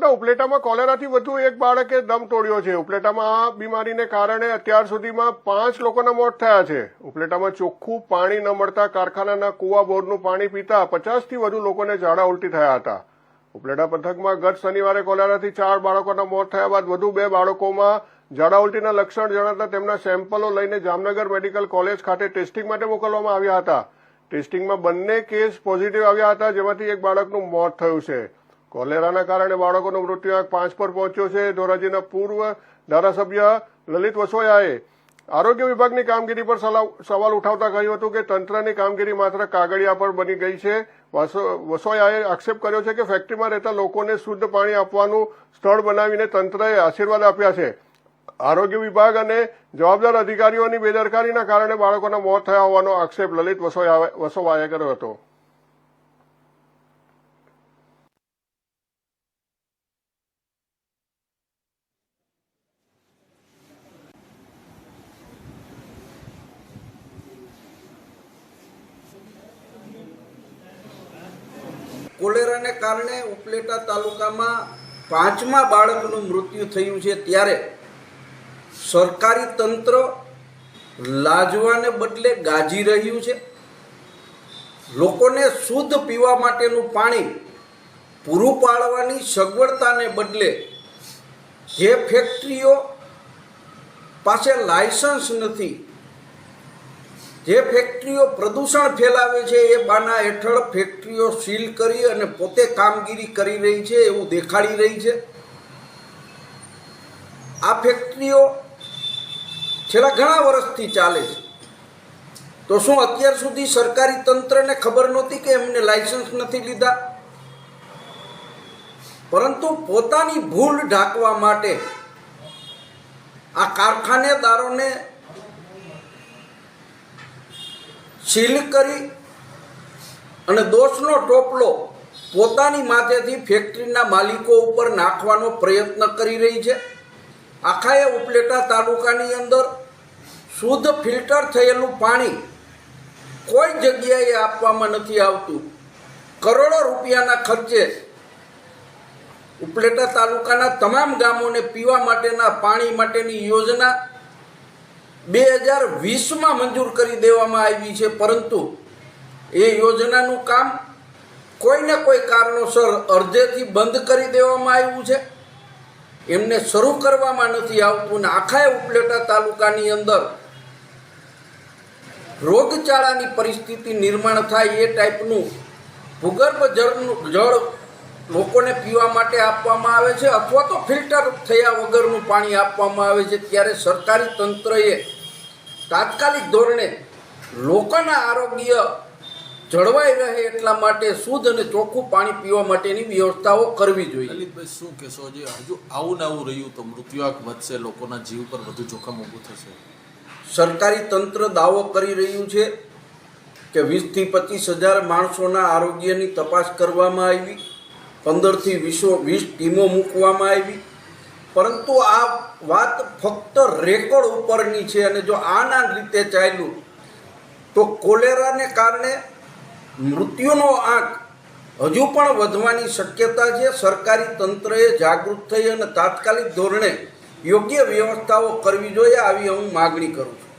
રાજકોટના ઉપલેટામાં કોલેરાથી વધુ એક બાળકે દમ તોડ્યો છે. ઉપલેટામાં આ બીમારીને કારણે અત્યાર સુધીમાં પાંચ લોકોના મોત થયા છે. ઉપલેટામાં ચોખ્ખું પાણી ન મળતા કારખાનાના કુવા બોરનું પાણી પીતા પચાસથી વધુ લોકોને ઝાડા ઉલટી થયા હતા. ઉપલેટા પંથકમાં ગત શનિવારે કોલેરાથી ચાર બાળકોના મોત થયા બાદ વધુ બે બાળકોમાં ઝાડા ઉલટીના લક્ષણ જણાતા તેમના સેમ્પલો લઈને જામનગર મેડિકલ કોલેજ ખાતે ટેસ્ટિંગ માટે મોકલવામાં આવ્યા હતા. ટેસ્ટિંગમાં બંને કેસ પોઝિટિવ આવ્યા હતા, જેમાંથી એક બાળકનું મોત થયું છે. કોલેરાના કારણે બાળકોનો મૃત્યુઆંક પાંચ પર પહોંચ્યો છે. ધોરાજીના પૂર્વ ધારાસભ્ય લલિત વસોયાએ આરોગ્ય વિભાગની કામગીરી પર સવાલ ઉઠાવતા કહ્યું હતું કે તંત્રની કામગીરી માત્ર કાગળિયા પર બની ગઈ છે. વસો- વસોયાએ આક્ષેપ કર્યો છે કે ફેક્ટરીમાં રહેતા લોકોને શુદ્ધ પાણી આપવાનું સ્થળ બનાવીને તંત્રએ આશીર્વાદ આપ્યા છે. આરોગ્ય વિભાગ અને જવાબદાર અધિકારીઓની બેદરકારીના કારણે બાળકોના મોત થયા હોવાનો આક્ષેપ લલિત વસોયા- વસોવાએ કર્યો હતો. કોલેરાને કારણે ઉપલેટા તાલુકામાં પાંચમા બાળકનું મૃત્યુ થયું છે ત્યારે સરકારી તંત્ર લાજવાને બદલે ગાજી રહ્યું છે. લોકોને શુદ્ધ પીવા માટેનું પાણી પૂરું પાડવાની સગવડતાને બદલે જે ફેક્ટરીઓ પાસે લાયસન્સ નથી જે ફેક્ટરીઓ પ્રદૂષણ ફેલાવે છે એ બાના હેઠળ ફેક્ટરીઓ સીલ કરી અને પોતે કામગીરી કરી રહી છે એવું દેખાડી રહી છે. આ ફેક્ટરીઓ છેલ્લા ઘણા વર્ષથી ચાલે છે. તો શું અત્યાર સુધી સરકારી તંત્રને ખબર નહોતી કે એમને લાયસન્સ નથી લીધા? પરંતુ પોતાની ભૂલ ઢાંકવા માટે આ કારખાનેદારોને સીલ કરી અને દોષનો ટોપલો પોતાની માથેથી ફેક્ટરીના માલિકો ઉપર નાખવાનો પ્રયત્ન કરી રહી છે. આખાએ ઉપલેટા તાલુકાની અંદર શુદ્ધ ફિલ્ટર થયેલું પાણી કોઈ જગ્યાએ આપવામાં નથી આવતું. કરોડો રૂપિયાના ખર્ચે ઉપલેટા તાલુકાના તમામ ગામોને પીવા માટેના પાણી માટેની યોજના બે હજાર વીસમાં મંજૂર કરી દેવામાં આવી છે, પરંતુ એ યોજનાનું કામ કોઈને કોઈ કારણોસર અર્ધેથી બંધ કરી દેવામાં આવ્યું છે. એમને શરૂ કરવામાં નથી આવતું અને આખા ઉપલેટા તાલુકાની અંદર રોગચાળાની પરિસ્થિતિ નિર્માણ થાય એ ટાઈપનું ભૂગર્ભ જળનું જળ લોકોને પીવા માટે આપવામાં આવે છે અથવા તો ફિલ્ટર થયા વગરનું પાણી આપવામાં આવે છે. ત્યારે સરકારી તંત્રએ તાત્કાલિક ધોરણે લોકોના આરોગ્ય જળવાઈ રહે એટલા માટે શુદ્ધ અને ચોખ્ખું પાણી પીવા માટેની વ્યવસ્થાઓ કરવી જોઈએ. લલિતભાઈ શું કહેશો? જે હજુ આવું ને આવું રહ્યું તો મૃત્યુઆંક વધશે લોકોના જીવ પર વધુ જોખમ ઊભું થશે. સરકારી તંત્ર દાવો કરી રહ્યું છે કે વીસથી પચીસ હજાર માણસોના આરોગ્યની તપાસ કરવામાં આવી. પંદરથી વીસો વીસ ટીમો મૂકવામાં આવી. પરંતુ આ વાત ફક્ત રેકોર્ડ ઉપરની છે અને જો આના રીતે ચાલ્યું, તો કોલેરાને કારણે મૃત્યુનો આંક હજુ પણ વધવાની શક્યતા છે. સરકારી તંત્રએ જાગૃત થઈ અને તાત્કાલિક ધોરણે યોગ્ય વ્યવસ્થાઓ કરવી જોઈએ, આવી હું માગણી કરું છું.